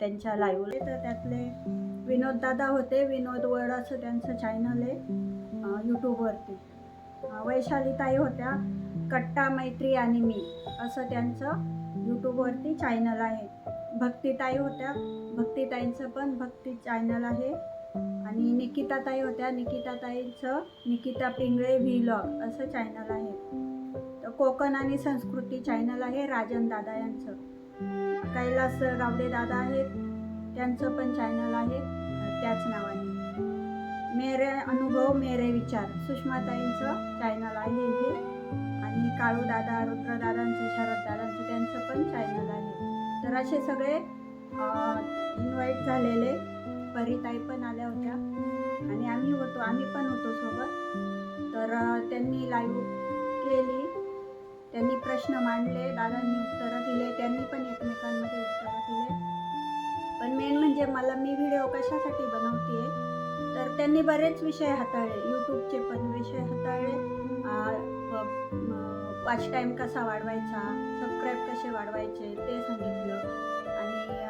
त्यांच्या लाईव्ह तर त्यातले विनोद दादा होते. विनोद वर्ड असं त्यांचं चॅनल आहे यूट्यूबवरती वैशालीताई होत्या कट्टा मैत्री आणि मी असं त्यांचं यूट्यूबवरती चॅनल आहे. भक्तिताई होत्या. भक्तिताईंचं पण भक्ती चॅनल आहे. आणि निकिताताई होत्या. निकिताताईंचं निकिता पिंगळे व्हिलॉग असं चॅनल आहे. तर कोकण आणि संस्कृती चॅनल आहे. राजन दादा यांचं. कैलास गावडे दादा आहेत. त्यांचं पण चॅनल आहे. त्याच नावाने. मेरे अनुभव मेरे विचार. सुषमाताईंचं चॅनल आहे हे. आणि काळू दादा रुद्रदादांचं शरद दादांचं त्यांचं पण चॅनल आहे. तर असे सगळे इन्व्हाइट झालेले. परिताई पण आल्या होत्या. आणि आम्ही होतो. आम्ही पण होतो सोबत. तर त्यांनी लाईव्ह केली. त्यांनी प्रश्न मांडले दादांनी उत्तरं दिले त्यांनी पण एकमेकांमध्ये उत्तरं दिले. पण मेन म्हणजे मला मी व्हिडिओ कशासाठी बनवते तर त्यांनी बरेच विषय हाताळले. यूट्यूबचे पण विषय हाताळले. वॉच टाईम कसा वाढवायचा सबस्क्राईब कसे वाढवायचे ते सांगितलं. आणि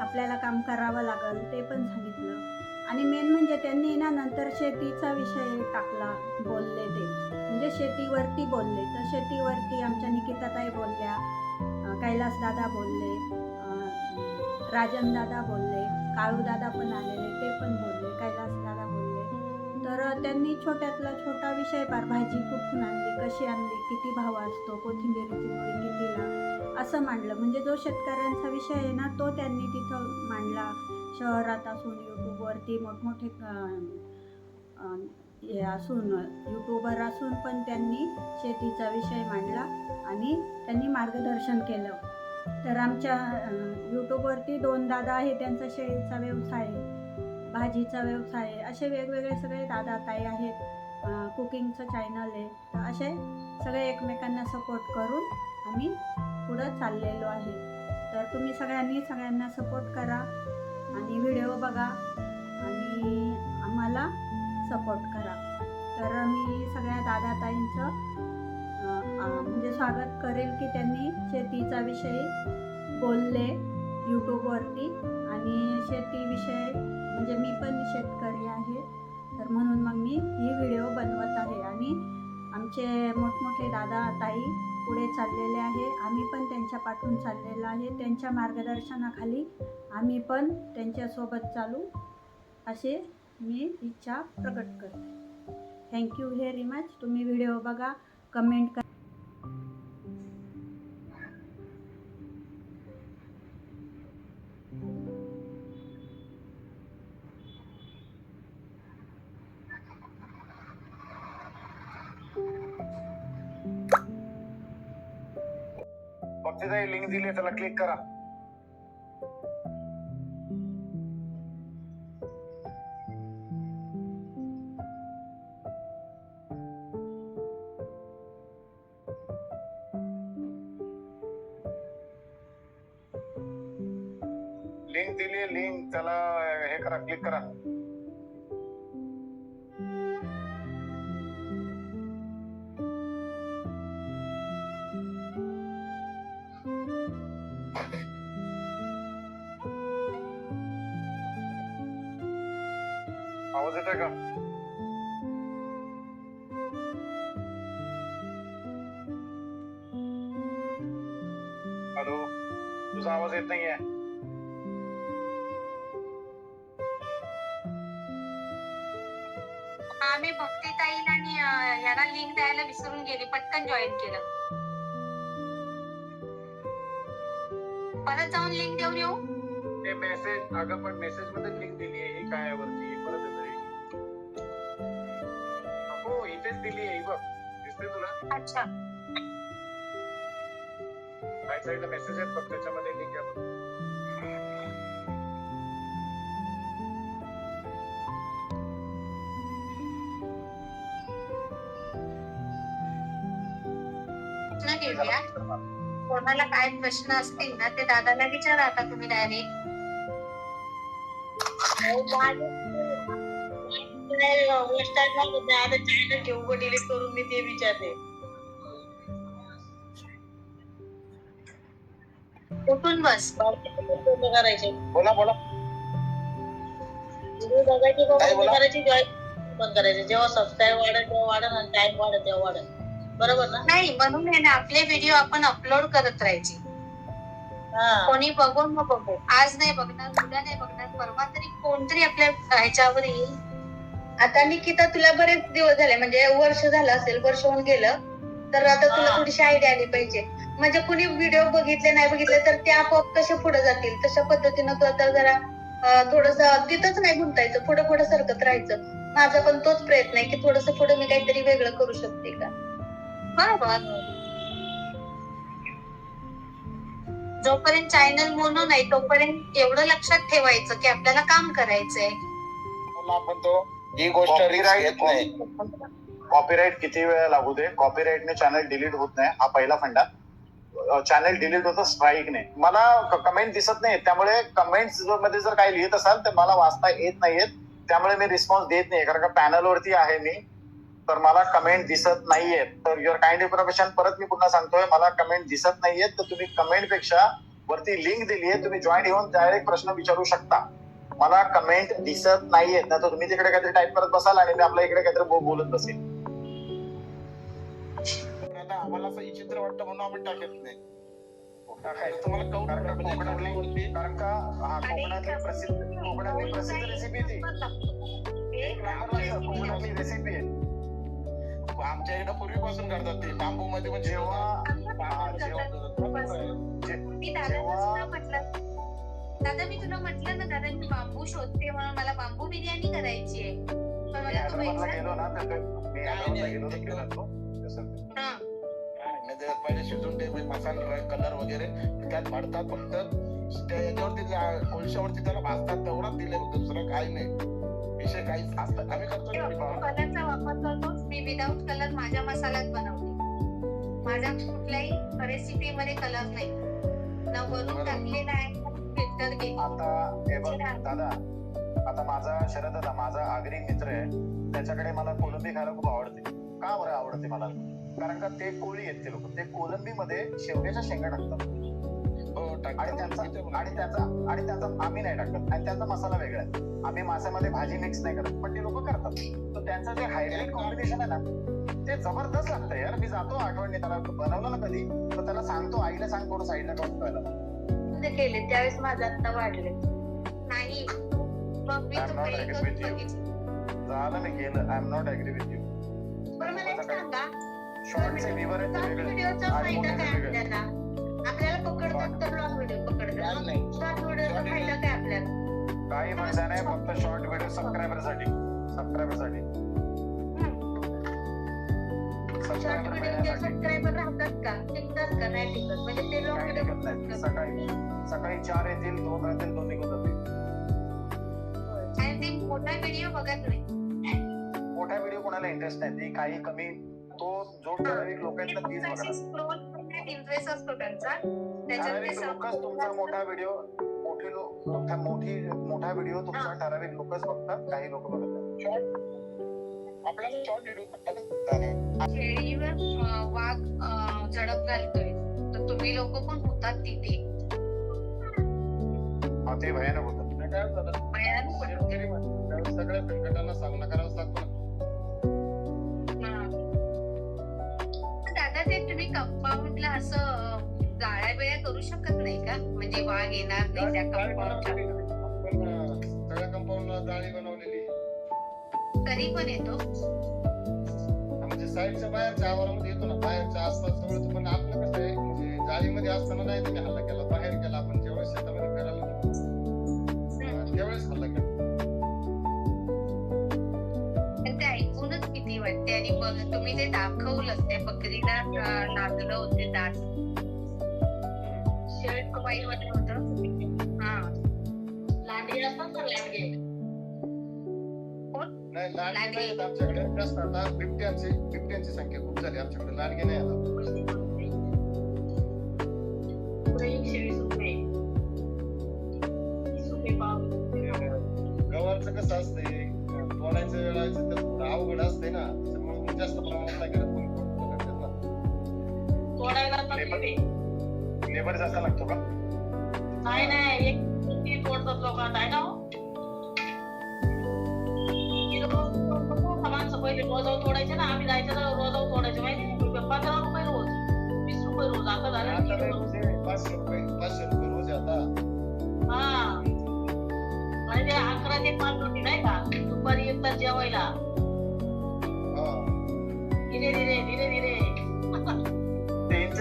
आपल्याला काम करावं लागेल ते पण सांगितलं. आणि मेन म्हणजे त्यांनी ना नंतर शेतीचा विषय टाकला बोलले ते. म्हणजे शेतीवरती बोलले. तर शेतीवरती आमच्या निकिताताई बोलल्या कैलासदादा कैलास दादा बोलले राजनदादा राजन दादा बोलले काळू दादा पण आलेले ते पण बोलले कैलास दादा बोलले. तर त्यांनी छोट्यातला छोटा विषय पार भाजी कुठून आणली कशी आणली किती भाव असतो कोथिंबिरीची मुळी कितीला असं मांडलं. म्हणजे जो शेतकऱ्यांचा विषय आहे ना तो त्यांनी तिथं मांडला. शहरात असून यूट्यूबवरती मोठमोठे हे असून यूट्यूबर असून पण त्यांनी शेतीचा विषय मांडला आणि त्यांनी मार्गदर्शन केलं. तर आमच्या अं, यूट्यूबवरती दोन दादा आहे त्यांचा शेळीचा व्यवसाय भाजीचा व्यवसाय असे वेगवेगळे सगळे दादा ताई आहेत कुकिंगचं चॅनल आहे. तर असे सगळे एकमेकांना सपोर्ट करून आम्ही पुढं चाललेलो आहे. तर तुम्ही सगळ्यांनी सगळ्यांना सपोर्ट करा आणि व्हिडिओ बघा आणि आम्हाला सपोर्ट करा. तर मी सगळ्या दादा ताईंचं म्हणजे स्वागत करेल की त्यांनी शेतीचा विषय बोलले यूट्यूबवरती आणि शेतीविषय म्हणजे मी पण शेतकरी आहे. तर म्हणून मग मी ही व्हिडिओ बनवत आहे आणि आमचे मोठमोठे दादा ताई पुढे चाललेले आहे. आम्ही पण त्यांच्या पाठून चाललेलो आहे. त्यांच्या मार्गदर्शनाखाली आम्ही पण त्यांच्यासोबत चालू असे मी इच्छा प्रकट करते. थँक्यू व्हेरी मच तुम्ही व्हिडिओ बघा कमेंट करा. लिंक दिली त्याला क्लिक करा. लिंक दिली लिंक त्याला हे करा क्लिक करा. आवाज़ येतोय का? हॅलो, तुझा आवाज़ येत नाहीये. याला लिंक द्यायला विसरून गेली पटकन जॉईन केलं. परत जाऊन लिंक देऊन येऊ? ते मेसेज अगं पण मेसेजमध्ये लिंक दिली आहे ही काय वरती? परत हो इथेच दिली आहे बघ. दिसते तुला? अच्छा. राईट साईडला मेसेज आहेत बघ त्याच्यामध्ये लिंक आहे घेऊया. कोणाला काय प्रश्न असतील ना ते दादाला विचारा आता तुम्ही डायरेक्ट डिलीट करून मी ते विचारते उठून बस. करायचे बोला बोला. व्हिडिओ बघायचे? करायचे जॉईन बंद करायचे जेव्हा सबस्क्राईब वाढत तेव्हा वाढत आणि टाइम वाढत तेव्हा वाढत बरोबर ना? नाही म्हणून आहे ना आपले व्हिडिओ आपण अपलोड करत राहायचे. कोणी बघू न बघू. आज नाही बघणार उद्या नाही बघणार परवा तरी कोणतरी आपल्या ह्याच्यावर येईल. आता निकिता तुला बरेच दिवस झाले म्हणजे वर्ष झालं असेल वर्ष होऊन गेलं तर आता तुला. थोडीशी आयडिया आली पाहिजे. म्हणजे कुणी व्हिडिओ बघितले नाही बघितले तर ते आपोआप कसे पुढे जातील? तशा पद्धतीनं तू आता जरा थोडस तिथंच नाही गुंतायचं पुढे पुढे सरकत राहायचं. माझा पण तोच प्रयत्न आहे की थोडस पुढे मी काहीतरी वेगळं करू शकते का? बरोबर. जोपर्यंत चॅनल मोनो नाही तोपर्यंत एवढं लक्षात ठेवायचं की आपल्याला काम करायचंय. बोला आपण तो. ही गोष्ट रिस्क घेत नाही. कॉपीराईट किती वेळा लागू दे? कॉपीराईटने चॅनल डिलीट होत नाही. हा पहिला फंडा. चॅनल डिलीट होतं स्ट्राईकने मला कमेंट दिसत नाही त्यामुळे कमेंट्समध्ये जर काही लिहित असाल तर मला वाचता येत नाहीयेत. त्यामुळे मी रिस्पॉन्स देत नाही. कारण का पॅनल वरती आहे मी. तर मला कमेंट दिसत नाहीयेत. तर युअर काइंड इन्फॉर्मेशन परत मी पुन्हा सांगतोय मला कमेंट दिसत नाहीयेत. तर तुम्ही कमेंटपेक्षा वरती लिंक दिली आहे तुम्ही जॉईन येऊन डायरेक्ट प्रश्न विचारू शकता. मला कमेंट दिसत नाहीयेत. ना तर तुम्ही तिकडे काहीतरी टाईप करत बसाल आणि मी आपल्या इकडे काहीतरी बोलत बसेल. आम्हाला असं विचित्र वाटतं म्हणून आम्ही टाकत नाही. तुम्हाला कारण का कोकणातली हा प्रसिद्ध कोकणातली प्रसिद्ध रेसिपी ती. एक नंबरला आहे, कोकणातली रेसिपी आहे. आमच्या इकडे पूर्वीपासून करतात ते. बांबू मध्ये म्हणजे दादा मी तुला म्हटलं ना दादा मी बांबू शोधते म्हणून मला बांबू बिर्याणी करायची आहे. पहिले शिजून ते मसाला कलर वगैरे. त्यात भरतात फक्त. त्या याच्यावरती त्या कोळशावरती त्याला भाजतात तेवढाच दिले दुसरं काही नाही. विषय काहीच असतं आम्ही करतो ना. कलरचा वापर करतो. मी विदाऊट कलर माझ्या मसाल्यात बनवते. माझ्या कुठल्याही रेसिपी मध्ये कलर नाही. ना वरून टाकलेला आहे फिल्टर आता दादा आता माझा शरद दादा माझा आगरी मित्र आहे. त्याच्याकडे मला कोलंबी खायला खूप आवडते. का बरं आवडते मला? कारण का ते कोळी आहेत ते लोक. ते कोलंबी मध्ये शेवग्याच्या शेंगा टाकतात. आणि त्यांचा. आणि त्यांचा आणि त्यांचा आम्ही नाही टाकत. आणि त्यांचा मसाला वेगळा आहे. आम्ही माशामध्ये भाजी मिक्स नाही करत. पण ते लोक करतात. तर त्यांचं जे हायब्रिड कॉम्बिनेशन आहे ना ते जबरदस्त लागतं यार. मी जातो आठवणी त्याला बनवलं ना कधी तर त्याला सांगतो. आईला सांग थोडं साईडला करून ते केले. त्यावेळेस माझं आता वाढले नाही. झालं मी केलं. I am not agree with you शॉर्टचे viewer आहेत ते शॉर्ट वेगळे आपल्याला पकडतात तर लॉंग व्हिडिओ काही पकडतात नाही. शॉर्ट फायदा काय आपल्याला? काही फायदा नाही फक्त शॉर्ट व्हिडिओ सबस्क्रायबरसाठी सबस्क्रायबरसाठी शॉर्ट सबस्क्रायबर राहतात का? टिकतात का? नाही टिकत. म्हणजे ते लॉंग व्हिडिओ सकाळी सकाळी चार येतील दोन राहतील दोन निघून जातील आणि ते मोठा व्हिडिओ बघत नाही. मोठा व्हिडिओ कोणाला इंटरेस्ट नाही. काही कमी तो जो ठराविक लोक आहेत ना तीच बघणार इंटरेस्ट असतो त्यांचा. त्याच्यात लोकच तुमचा मोठा व्हिडिओ मोठी लोक तुमचा मोठी मोठा व्हिडिओ तुमचा ठराविक लोकच बघतात काही लोक बघत नाही. आपल्याला शॉर्ट व्हिडिओ शेळीवर वाघ झडप घालतोय. तर तुम्ही लोक पण होतात तिथे. हा ते भयानक होतं. काय झालं? भयानक सगळ्या संकटांना सामना करावाच लागतो कंपाऊंडला असं जाळ्या बिळ्या करू शकत नाही का? म्हणजे वाघ येणार नाही त्या जाळी कंपाऊंडच्या कंपाऊंडला जाळी बनवलेली तरी पण येतो. म्हणजे साईडच्या बाहेरच्या आवारामध्ये येतो ना बाहेरच्या आसपास सगळं पण आपलं कसं आहे? म्हणजे जाळीमध्ये असताना नाही तुम्ही हल्ला केला बाहेर गेला आपण ज्यावेळेस शेतामध्ये अं, त्यावेळेस हल्ला आणि बघ तुम्ही ते दाखवलं त्या बकरीला लागलं होते दात. शर्ट वाईट वाटत होतं हा. लांडगे असतात ना लांडगे नाही लांडगे लांडगे. नाही आहेत आमच्याकडे. जास्त आता बिबट्यांची बिबट्यांची संख्या खूप झाली आमच्याकडे. लांडगे नाही आता. गव्हाचं कसं असतंय? तोडायचं वेळायचं तर थोडं अवघड असते ना. त्याच्यामुळे मग जास्त प्रमाणात नाही करत कोणी कोणी करतात ना. तोडायला पण लेबर- जास्त लागतो का? नाही नाही. एक तोडतात लोक आता आहे ना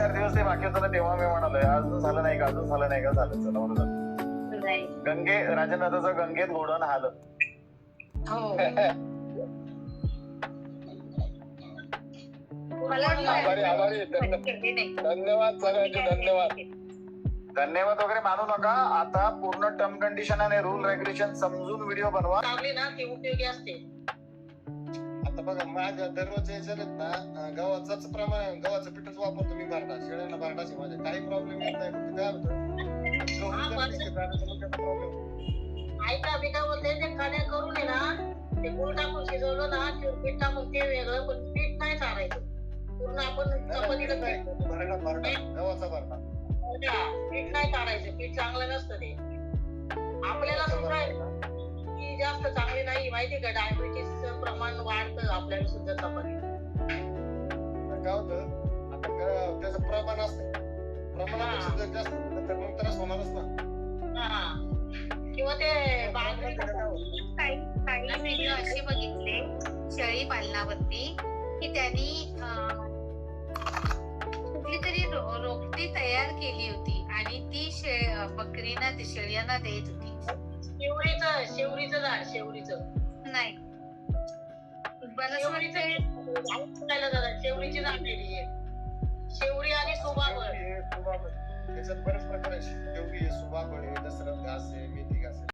चार दिवस ते बाकी होतं ना तेव्हा मी म्हणालोय अजून झालं नाही का अजून झालं नाही का झालं चला झालं गंगे राजनाथाचं गंगेत घोडण आलं हो. मला आभारी आभारी. धन्यवाद सगळ्यांचे धन्यवाद. धन्यवाद वगैरे मानू नका. आता पूर्ण टर्म कंडिशन आणि रूल रेग्युलेशन समजून व्हिडिओ बनवा. लावली ना ती उपयोगी असते. बघा माझ्या दररोज याच्यात ना गव्हाचाच प्रमाण गव्हाचं पिठच वापरतो मी भरडा शेळ्यांना भरडाच माझ्या. काही प्रॉब्लेम येत नाही फक्त काय होतं. हा. ऐका मी काय बोलते ते कण्या करून आहे ना ते गुळ टाकून शिजवलं ना ते पीठ टाकून ते वेगळं पण पीठ नाही चारायचं. पूर्ण आपण चपातीला भरडा भरडा गव्हाचा भरडा. पीठ नाही काढायचं पीठ चांगलं नसतं ते. आपल्याला सुद्धा चांगली नाही माहिती का डायबिटीसचं प्रमाण वाढतं आपल्याला सुद्धा चपाती काय होतं? आता ग- त्याचं प्रमाण असतं. प्रमाणापेक्षा जर जास्त झालं तर मग त्रास होणारच ना. हा. किंवा ते बाजरी काही काही व्हिडिओ असे बघितले शेळी पालनावरती की त्यांनी अं, कुठली तरी रो- रोपटी तयार केली होती आणि ती शे बकरीना शेळ्यांना देत होती. शेवरीचं शेवरीचं झाड शेवरीचं. नाही. मला असं वाटतं शेवरीचं झाड झालं शेवरीची झाड केली आहे शेवरी आणि सुबाबळ हे. त्याच्यात बरेच प्रकार आहे शेवटी आहे, सुबाबळ आहे दसरथ घास आहे मेथी घास